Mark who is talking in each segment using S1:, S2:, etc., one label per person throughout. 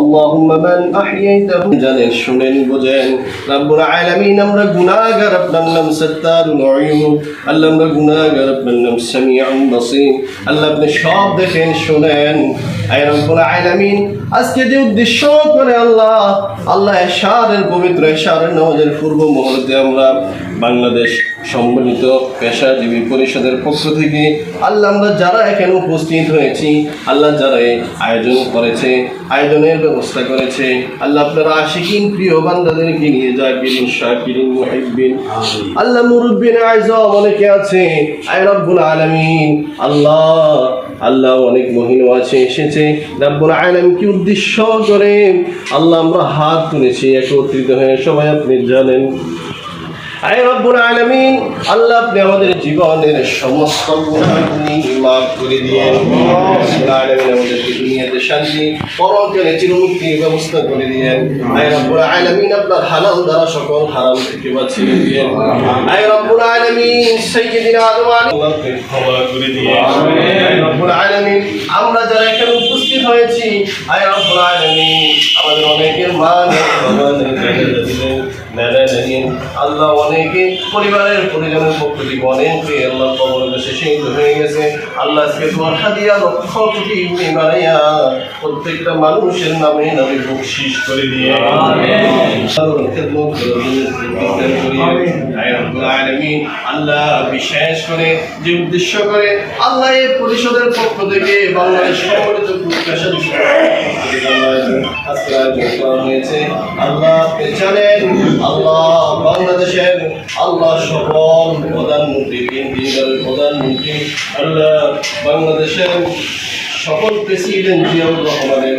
S1: আল্লাহ সব দেখেন শুনেন আয় রব্বুল আজকে যে উদ্দেশ্য করে আল্লাহ আল্লাহ এশারের পবিত্র এশারের নামাজের পূর্ব মুহূর্তে আমরা বাংলাদেশ সম্মানিত পেশাজীবী পরিষদের পক্ষ থেকে আল্লাহ আমরা যারা এখানে উপস্থিত হয়েছি আল্লাহ যারা আয়োজন করেছে আয়োজনের ব্যবস্থা করেছে আল্লাহ আপনারা আশিকিন প্রিয় বান্ধাদেরকে নিয়ে যায় বিন শাকিরিন মুহিব্বিন আল্লাহ মুরুব্বিন আয়জম অনেকে আছে আয় রব্বুল আলামিন আল্লাহ আল্লাহ অনেক মহিনও আছে এসেছে রব্বুল আলম উদ্দেশ্য করে আল্লাহ আমরা হাত তুলেছি একত্রিত হয়ে সবাই আপনি জানেন আয় রব্বুল আল্লাহ আমাদের জীবনের সমস্ত মাফ করে দিয়ে আলামিন আমাদেরকে শান্তি পরকালে চিরমুক্তির ব্যবস্থা করে দিয়েন আয় রব্বুল আপনার হালাল দ্বারা সকল হারাম থেকে বাঁচিয়ে দিয়েন আয় রব্বুল আলামিন সাইয়্যিদিনা আমরা যারা এখানে উপস্থিত হয়েছি আয় রব্বুল আলামিন আমাদের অনেকের মান নেন আল্লাহ অনেকে পরিবারের পরিজনের পক্ষ থেকে অনেকে আল্লাহ কবরকে শহীদ হয়ে গেছে আল্লাহ আজকে বর্ষা দিয়া লক্ষ কোটি বাড়াইয়া প্রত্যেকটা মানুষের নামে নামে বকশিস করে দিয়ে আল্লাহ বিশ্বাস করে যে উদ্দেশ্য করে আল্লাহ এই পরিষদের পক্ষ থেকে বাংলাদেশ সম্মিলিত আল্লাহ পেছালেন আল্লাহ বাংলাদেশের আল্লাহ সকল প্রধানমন্ত্রী প্রধানমন্ত্রী আল্লাহ বাংলাদেশের সকল প্রেসিডেন্ট জিয়াউর রহমানের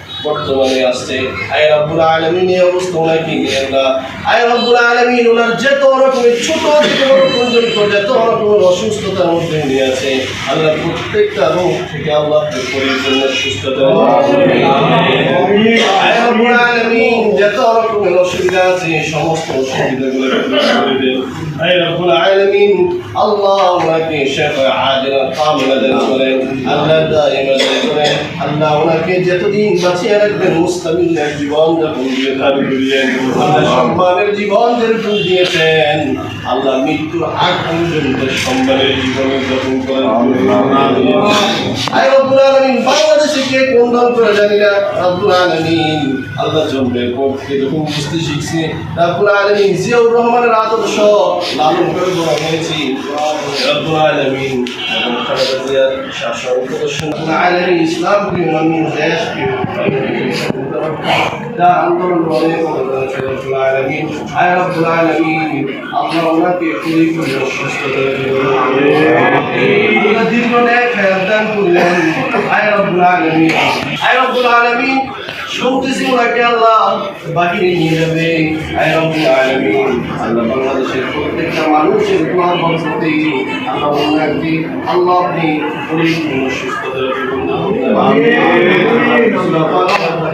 S1: বর্তমানে আসছে আয় রব্বুল আলমিন এই অবস্থা ওনাকে নিয়ে আল্লাহ আয় রব্বুল আলমিন ওনার যত রকমের ছোট থেকে বড় পর্যন্ত যত রকমের অসুস্থতার মধ্যে নিয়ে আছে আল্লাহ প্রত্যেকটা রোগ থেকে আল্লাহ শরীর জন্য সুস্থতা আয় রব্বুল আলমিন যত রকমের অসুবিধা আছে সমস্ত অসুবিধাগুলো আয় রব্বুল আলমিন আল্লাহ ওনাকে শেখ আজরা কামলা দেন করেন আল্লাহ দায়ী করেন আল্লাহ ওনাকে যতদিন বাঁচিয়ে বাঁচিয়ে রাখবেন মুসলিমদের জীবন যখন দিয়ে সম্মানের জীবন যেরকম দিয়েছেন আল্লাহ মৃত্যুর আগ পর্যন্ত সম্মানের জীবনে যাপন করেন বাংলাদেশে কে কোন দল করে জানি না আব্দুল আলমিন আল্লাহ চন্দ্রের পক্ষে যখন বুঝতে শিখছি আব্দুল আলমিন জিয়াউর রহমানের আদর্শ লালন করে হয়েছি আব্দুল আলমিন শাসন প্রদর্শন আলমিন ইসলাম প্রিয় মানুষ দেশ প্রিয় যার আন্দোলন করে আমরা ওনাকে শরীর সুস্থ করে দীর্ঘ ন্যায় দান করলেন আয় রব্বুল আলমিন আয় রব্বুল আলমিন শুনতেছি ওনাকে আল্লাহ বাহিরে নিয়ে যাবে আল্লাহ বাংলাদেশের প্রত্যেকটা মানুষের প্লান বংশতে আল্লাহ অন্য একদিন আল্লাহ আপনি সুস্থ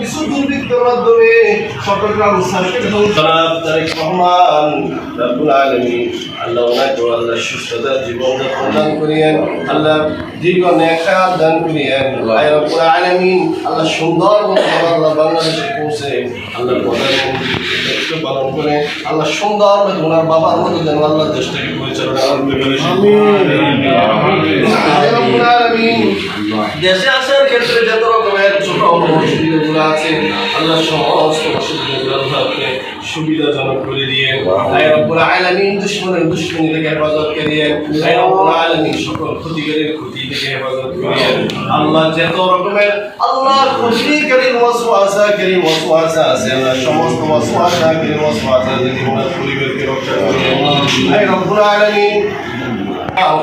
S1: কিছু দুর্বৃত্তর মাধ্যমে সকলকে রহমান রব্বুল আলমী আল্লাহ ওনাকে আল্লাহ সুস্থতা জীবনযাপন দান করিয়েন আল্লাহ জীবন একা দান করিয়েন আয় রব্বুল আলমিন আল্লাহ সুন্দর আল্লাহ পৌঁছে আল্লাহ প্রধানমন্ত্রী পালন করে আল্লাহ সুন্দর ওনার বাবার মতো যেন আল্লাহ দেশটাকে পরিচালনা দেশে আসার ক্ষেত্রে যত সমস্ত সুবিধাজনক করে দিয়ে আয় রব্বুল আলামিন দুশ্মনের হেফাজত করিয়ে আয় রব্বুল ক্ষতি থেকে হেফাজত করিয়ে আল্লাহ যত আছে সমস্ত ওয়াসওয়াসা করি ওয়াসওয়াসা থেকে আমাদের পরিবারকে রক্ষা করিয়ে আয়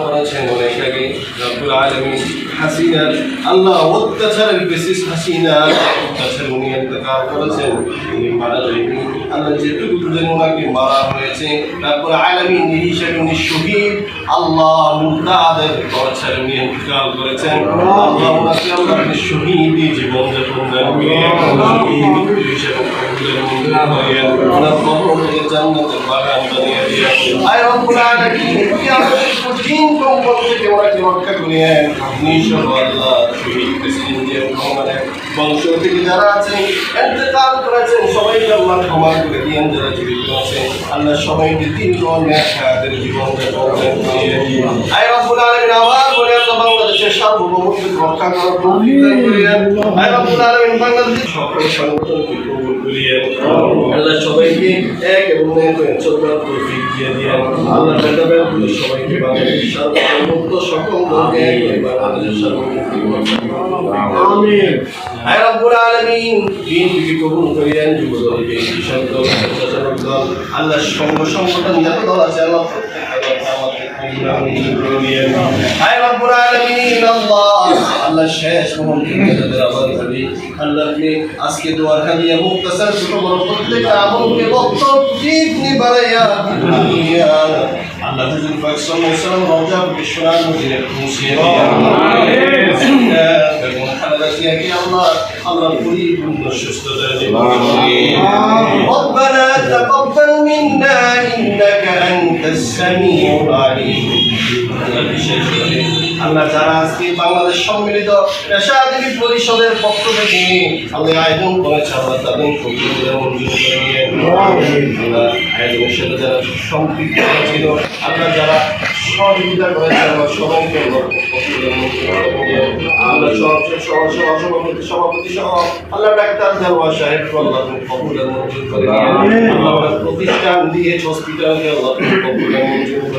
S1: করেছেন বলে এটাকে রব্বুল আলমী হাসিনার আল্লাহ অত্যাচারের বেসিস হাসিনা অত্যাচার উনি একটা করেছেন উনি মারা যায়নি আল্লাহ যেটুকু দুজন ওনাকে মারা হয়েছে রব্বুল আলমী নিরিশের উনি শহীদ আল্লাহ মুদাদের অত্যাচার উনি ইন্তকাল করেছেন আল্লাহ ওনাকে আল্লাহ শহীদ জীবন যাপন দেন ওনার কঠিন সম্পদ থেকে ওনাকে রক্ষা করে আপনি বংশ থেকে যারা আছেন এতেকাল করেছেন সবাইকে আল্লাহ ক্ষমা করে দিয়েন যারা জীবিত আছেন আল্লাহ সবাইকে দীর্ঘ ন্যায়াদের জীবন আই রব্বুল আলামিন বলে আল্লাহ বাংলাদেশের সার্বভৌমত্ব রক্ষা করার তৌফিক দান সবাইকে এক এবং দিয়ে আল্লাহ সবাইকে সর্বমুক্ত সকল ভোগে একবার আমাদের সর্বমুক্তি আমিন হে রব্বুল আলামিন দিনটিকে কবুল করিয়েন আল্লাহ সঙ্গ সংগঠন যত দল আছে আল্লাহ হায় রব্বুল আলামিন আল্লাহ আল্লাহ শেষ মুহূর্তে আবার করি আল্লাহ আপনি আজকে দোয়া খালি এবং তাসার ছোট বড় প্রত্যেক আমলকে বক্ত ঠিক নিবারাইয়া আল্লাহ হুজুর পাক আল্লাহ আমরা পরিপূর্ণ ربنا تقبل منا انك انت السميع العليم আমরা যারা আজকে বাংলাদেশ সম্মিলিত পেশাজীবী পরিষদের পক্ষ থেকে আমি আয়োজন করেছি আমরা তাদের আয়োজনের সাথে যারা সম্পৃক্ত ছিল আমরা যারা সহযোগিতা করে সবাইকে আমরা সব সহ সভাপতি সভাপতি সহ আল্লাহ ডাক্তার দেওয়া সাহেব আল্লাহ কবুলের মঞ্জুর করে প্রতিষ্ঠান দিয়ে হসপিটালকে আল্লাহ কবুলের মঞ্জুর করে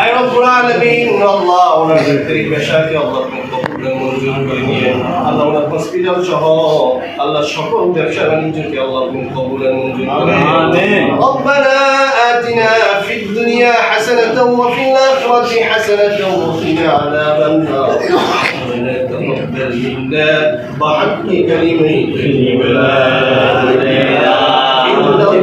S1: আয় রব্বুল আলামিন আল্লাহ ওনার ব্যক্তির পেশাকে আল্লাহ কবুলের মঞ্জুর করে নিয়ে আল্লাহ ওনার হসপিটাল সহ আল্লাহ সকল ব্যবসা বাণিজ্যকে আল্লাহ কবুলের মঞ্জুর آتنا في الدنيا حسنة وفي الآخرة حسنة وقنا عذاب النار تقبل منا بحق كلمة البلاد